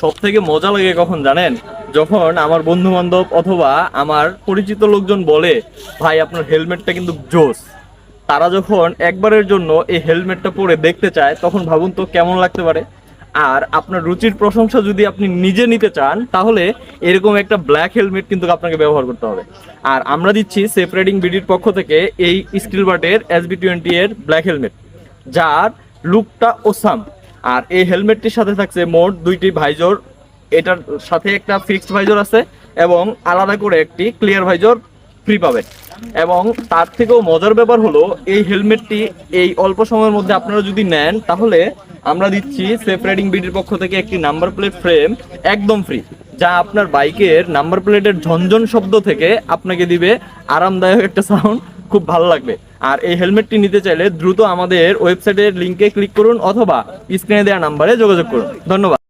সব থেকে মজা লাগে কখন জানেন? যখন আমার বন্ধু বান্ধব অথবা আমার পরিচিত লোকজন বলে, ভাই, আপনার হেলমেটটা কিন্তু জোস। তারা যখন একবারের জন্য এই হেলমেটটা পরে দেখতে চায়, তখন ভাবুন তো কেমন লাগতে পারে। আর আপনার রুচির প্রশংসা যদি আপনি নিজে নিতে চান, তাহলে এরকম একটা ব্ল্যাক হেলমেট কিন্তু আপনাকে ব্যবহার করতে হবে। আর আমরা দিচ্ছি সেফ রাইডিং বিডির পক্ষ থেকে এই স্টিল বাটের এস বি টোয়েন্টি এর ব্ল্যাক হেলমেট যার লুকটা ওসাম আর এই হেলমেটটির সাথে থাকছে মোট দুইটি ভাইজর। এটার সাথে একটা ফিক্সড ভাইজর আছে এবং আলাদা করে একটি ক্লিয়ার ভাইজর ফ্রি পাবেন। এবং তার থেকেও মজার ব্যাপার হলো, এই হেলমেটটি এই অল্প সময়ের মধ্যে আপনারা যদি নেন, তাহলে আমরা দিচ্ছি সেফ রাইডিং বিডির পক্ষ থেকে একটি নাম্বার প্লেট ফ্রেম একদম ফ্রি যা আপনার বাইকের নাম্বার প্লেটের ঝনঝন শব্দ থেকে আপনাকে দিবে আরামদায়ক একটা সাউন্ড খুব ভালো লাগবে। আর এই হেলমেটটি নিতে চাইলে দ্রুত আমাদের ওয়েবসাইটের লিঙ্কে ক্লিক করুন অথবা স্ক্রিনে দেওয়া নাম্বারে যোগাযোগ করুন। ধন্যবাদ।